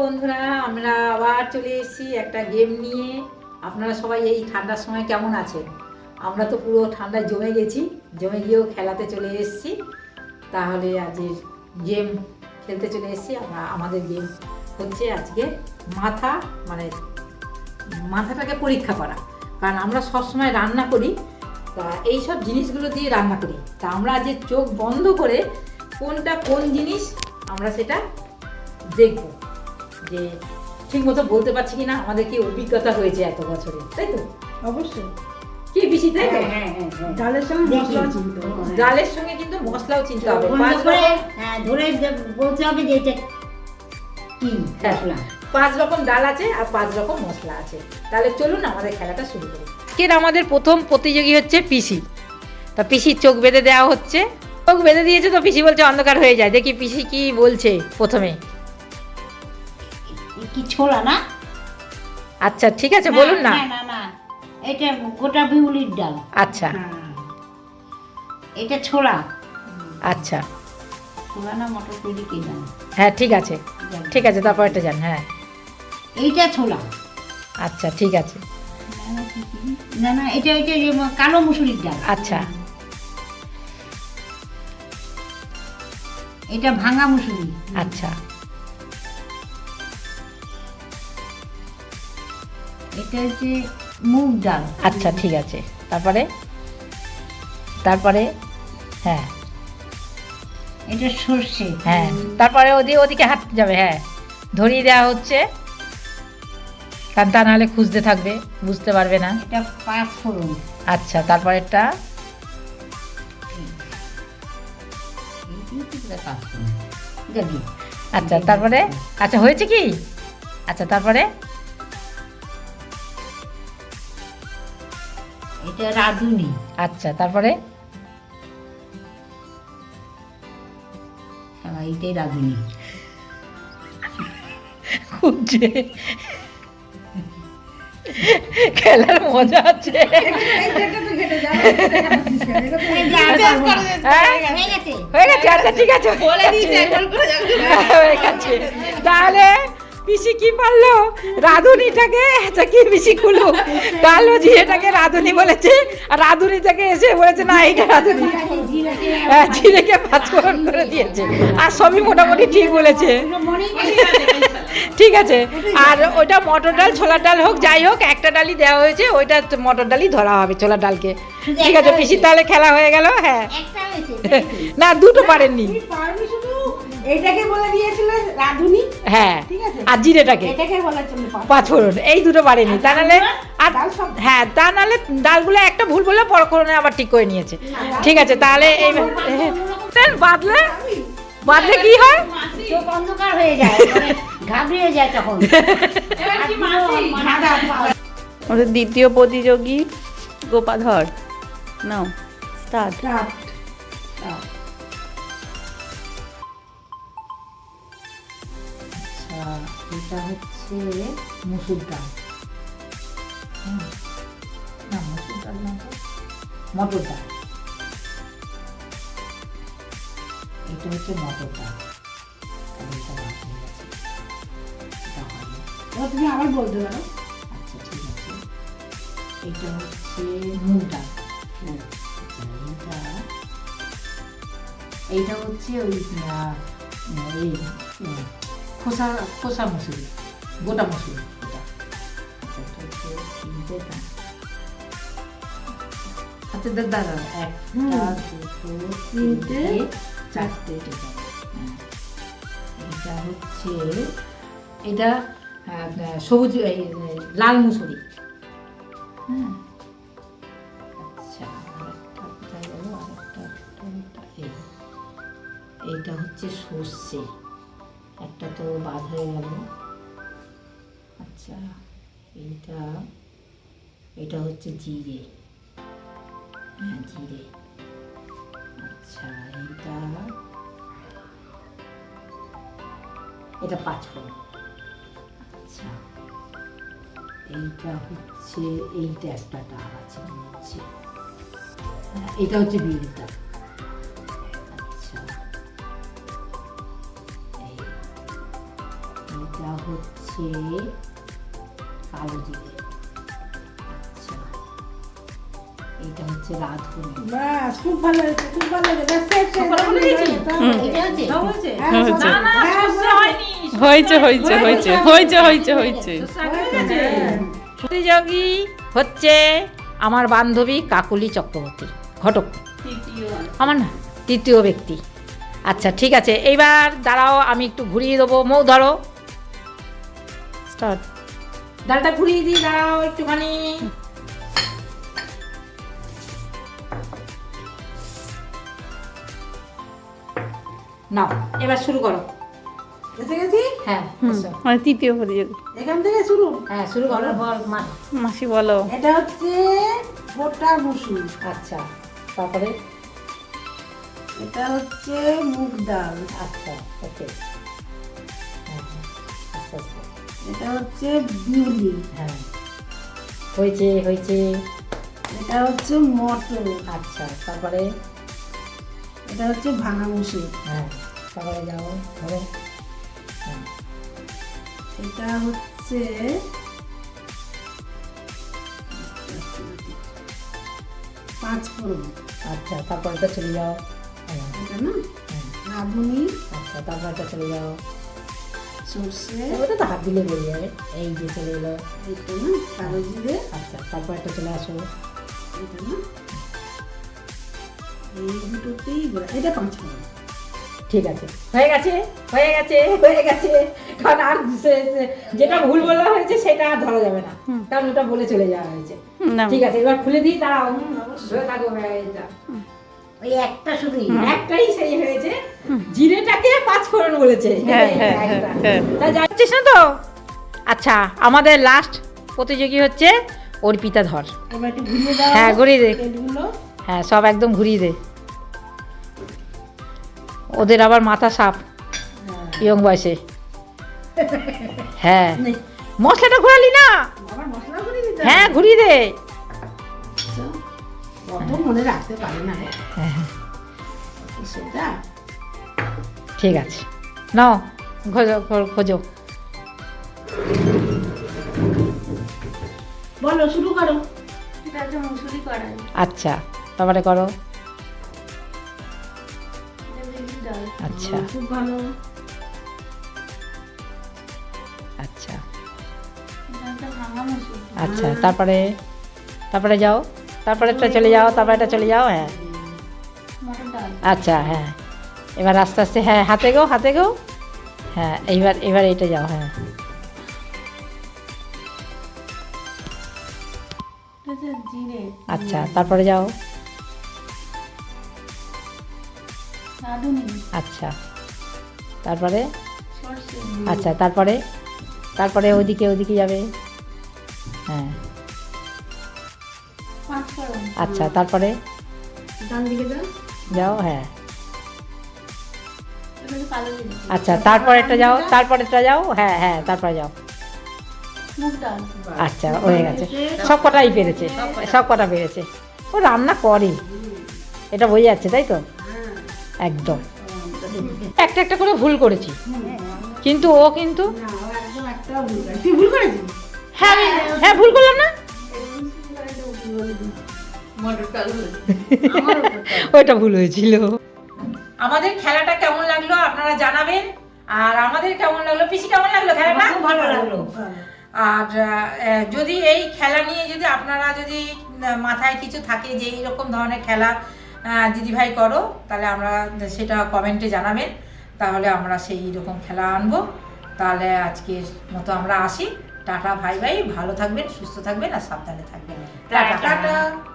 বন্ধুরা, আমরা আবার চলে এসেছি একটা গেম নিয়ে। আপনারা সবাই এই ঠান্ডার সময় কেমন আছেন? আমরা তো পুরো ঠান্ডায় জমে গেছি, জমে গিয়েও খেলাতে চলে এসেছি। তাহলে আজের গেম খেলতে চলে এসেছি। আমরা আমাদের গেম হচ্ছে আজকে মাথা মানে মাথাটাকে পরীক্ষা করা। কারণ আমরা সবসময় রান্না করি, তা এই সব জিনিসগুলো দিয়ে রান্না করি। তা আমরা যে চোখ বন্ধ করে কোনটা কোন জিনিস, আমরা সেটা দেখব। যে ঠিক মতো বলতে পারছি কি না আমাদের কি অভিজ্ঞতা হয়েছে এত বছরে? তাই তো? অবশ্যই। কি বেশি তাই তো? হ্যাঁ, হ্যাঁ, হ্যাঁ। ডালের সঙ্গে মশলাও চিনতে হবে। ডালের সঙ্গে কিন্তু মশলাও চিনতে হবে। পাঁচ করে, রকম ধরে বলতে হবে যে এটা কি। মশলা। পাঁচ রকম ডাল আছে আর পাঁচ রকম মশলা আছে। তাহলে চলুন আমাদের খেলাটা শুরু করি। আজকের আমাদের প্রথম প্রতিযোগী হচ্ছে পিসি। তা পিসির চোখ বেঁধে দেওয়া হচ্ছে। চোখ বেঁধে দিয়েছে তো পিসি বলছে অন্ধকার হয়ে যায়। দেখি পিসি কি বলছে প্রথমে। কি ছোলা না? আচ্ছা ঠিক আছে বলুন না। না না এটা গোটা বিউলির ডাল। আচ্ছা। এটা ছোলা। আচ্ছা। ছোলা না মটর তৈরি কে জানে? হ্যাঁ ঠিক আছে। ঠিক আছে তারপর একটা যান হ্যাঁ। এইটা ছোলা। আচ্ছা ঠিক আছে। না না এটা এটা যে কালো মুসুরির ডাল। আচ্ছা। এটা ভাঙা মুসুরি। আচ্ছা। এটা হচ্ছে মুগ ডাল। আচ্ছা ঠিক আছে। তারপরে? তারপরে? হ্যাঁ। এটা সর্ষে। হ্যাঁ। তারপরে ওদিকে ওদিকে হাত যাবে হ্যাঁ। ধরিয়ে দেওয়া হচ্ছে। কারণ তা নাহলে খুঁজতে থাকবে বুঝতে পারবে না। এটা পাঁচ ফোড়ন। আচ্ছা তারপরেরটা? দেখি আচ্ছা তারপরে? আচ্ছা হয়েছে কি? আচ্ছা তারপরে? এটা রাঁধুনি। আচ্ছা তারপরে? এইটাই রাঁধুনি। খুঁজছে খেলার মজা আছে। হ্যাঁ? হয়ে গেছে। আচ্ছা ঠিক আছে। বলে হয়ে গেছে। তাহলে পিসি কি পারল? রাধুনিটাকে আচ্ছা কি পিসি খুলো কালো জিরেটাকে রাধুনি বলেছে আর রাধুনি থেকে এসে বলেছে না এইটা রাধুনি। হ্যাঁ জিরেকে পাঁচফোড়ন করে দিয়েছে। আর সবই মোটামুটি ঠিক বলেছে। ঠিক আছে। আর ওইটা মটর ডাল ছোলার ডাল হোক যাই হোক একটা ডালই দেওয়া হয়েছে ওইটা মটর ডালই ধরা হবে ছোলার ডালকে। ঠিক আছে পিসি তাহলে খেলা হয়ে গেল হ্যাঁ। না দুটো পারেননি। এইটাকে বলে দিয়েছিল রাঁধুনি? হ্যাঁ ঠিক আছে। আর জিরেটাকে। এটাকে বলে চলে পার পাঁচ ফোড়ন এই দুটো পারেনি তা নাহলে আর হ্যাঁ তা নাহলে ডালগুলো একটা ভুল বললে পরক্ষণে আবার ঠিক করে নিয়েছে। ঠিক আছে তাহলে এই বাদলে বাদলে কি হয়? চোখ অন্ধকার হয়ে যায় মানে ঘাবড়িয়ে যায় তখন। আমাদের দ্বিতীয় প্রতিযোগী গোপাধর নাও স্টার্ট এটা হচ্ছে মুসুর ডাল। না, মুসুর ডাল না তো, মটর ডাল। এটা হচ্ছে মটর ডাল। তুমি আবার বলতে পারো। আচ্ছা ঠিক আছে। এটা হচ্ছে মুগ ডাল। এইটা হচ্ছে ওই খোসা খোসা মুসুরি গোটা মুসুরি আচ্ছা। হাতে দেখ দাদা একটা দুটো তিনটে চারটে এটা। হ্যাঁ। হচ্ছে এটা সবুজ লাল মুসুরি হ্যাঁ আচ্ছা আরেকটা কোথায় গেল আরেকটা একটা, একটা, এই। এইটা হচ্ছে সর্ষে একটা তো বাদ হয়ে গেল। আচ্ছা এইটা এটা হচ্ছে জিরে। হ্যাঁ জিরে। আচ্ছা এইটা এটা পাঁচফোড়ন। আচ্ছা এইটা হচ্ছে এইটা একটা ডাল আছে হ্যাঁ, এটা হচ্ছে বিউলির ডাল। এটা হচ্ছে কালো জিরে আচ্ছা এইটা হচ্ছে রাঁধুনি। বাস খুব ভালো হয়েছে খুব ভালো হয়েছে। হয়েছে। এটা হয়েছে? হ্যাঁ, হয়েছে। না, না, হ্যাঁ, হয়নি। হয়েছে হয়েছে হয়েছে। হয়েছে হয়েছে হয়েছে সর্ষে আগে হয়েছে। প্রতিযোগী হচ্ছে আমার বান্ধবী কাকুলি চক্রবর্তী ঘটক। আমার না তৃতীয় ব্যক্তি। আচ্ছা ঠিক আছে। এইবার দাঁড়াও আমি একটু ঘুরিয়ে দেবো। মৌ ধরো। ডালটা ঘুরিয়ে দিই দাঁড়াও একটুখানি। নাও এবার শুরু করো। হ্যাঁ মানে তৃতীয় প্রতিযোগী এখান থেকে শুরু? হ্যাঁ শুরু করো। মাসি বলো। এটা হচ্ছে গোটা মুসুর। আচ্ছা তারপরে? এটা হচ্ছে মুগ ডাল। আচ্ছা ওকে। এটা হচ্ছে বিউলি। হ্যাঁ। হয়েছে হয়েছে। এটা হচ্ছে মটর। আচ্ছা তারপরে? এটা হচ্ছে ভাঙা মুসুর। হ্যাঁ তারপরে যাও ধরো। হ্যাঁ। এটা হচ্ছে পাঁচ ফোড়ন। আচ্ছা তারপরেটা চলে যাও। এটা না? হ্যাঁ। রাঁধুনি। আচ্ছা তারপরটা চলে যাও। সর্ষে ওটা তো হাত দিলে বেরিয়ে যাবে এই যে চলে এলো। এটা না কালো জিরে। আচ্ছা তারপর একটা চলে আসো এটা না এই দুটোতেই এটা পাঁচ ফোড়ন। ঠিক আছে হয়ে গেছে হয়ে গেছে হয়ে গেছে। কারণ আর যেটা ভুল বলা হয়েছে সেটা আর ধরা যাবে না। কারণ ওটা বলে চলে যাওয়া হয়েছে। ঠিক আছে এবার খুলে দিই থাকো এটা। ওই একটা শুধুই একটাই সেই হয়েছে। জিরেটাকে পাঁচ ফোড়ন বলেছে। হ্যাঁ, হ্যাঁ, হ্যাঁ, না তো? আচ্ছা আমাদের লাস্ট প্রতিযোগী হচ্ছে অর্পিতা ধর। হ্যাঁ, ঘুরিয়ে দে। হ্যাঁ সব একদম ঘুরিয়ে দে। ওদের আবার মাথা সাপ ইয়ং বয়সে। হ্যাঁ। মশলাটা ঘোরালি না? হ্যাঁ ঘুরিয়ে দে। মনে রাখতে পারে না। হ্যাঁ, সেটা। ঠিক আছে। নাও খোঁজো খোঁজো বলো শুরু করো। আচ্ছা তারপরে করো। আচ্ছা। খুব ভালো আচ্ছা আচ্ছা তারপরে তারপরে যাও। তারপরে একটা চলে যাও, তারপরে একটা চলে যাও হ্যাঁ। আচ্ছা হ্যাঁ। এবার আস্তে আস্তে হ্যাঁ হাতে গো হাতে গো। হ্যাঁ এইবার এবার এটা যাও হ্যাঁ। আচ্ছা তারপরে যাও। আচ্ছা তারপরে? আচ্ছা তারপরে? তারপরে ওদিকে ওদিকে যাবে। হ্যাঁ। আচ্ছা তারপরে? ডান দিকে দাও যাও হ্যাঁ। আচ্ছা তারপরেরটা যাও তারপরেরটা যাও হ্যাঁ হ্যাঁ তারপরে যাও। আচ্ছা হয়ে গেছে। সব কটাই পেরেছে সব কটা পেরেছে। ও রান্না করে। এটা বোঝা যাচ্ছে তাই তো? একদম। একটা একটা করে ভুল করেছি। কিন্তু ও কিন্তু হ্যাঁ হ্যাঁ ভুল করলাম না? ওইটা ভুল হয়েছিল। আমাদের খেলাটা কেমন লাগল আপনারা জানাবেন। আর আমাদের কেমন লাগল? পিসি কেমন লাগল খেলাটা? খুব ভালো লাগল। আর যদি এই খেলা নিয়ে যদি আপনারা যদি মাথায় কিছু থাকে যে এইরকম ধরনের খেলা দিদিভাই করো তাহলে আমরা সেটা কমেন্টে জানাবেন। তাহলে আমরা সেই রকম খেলা আনব। তাহলে আজকের মতো আমরা আসি। টাটা ভাই ভাই। ভালো থাকবেন সুস্থ থাকবেন আর সাবধানে থাকবেন। টাটা। টাটা।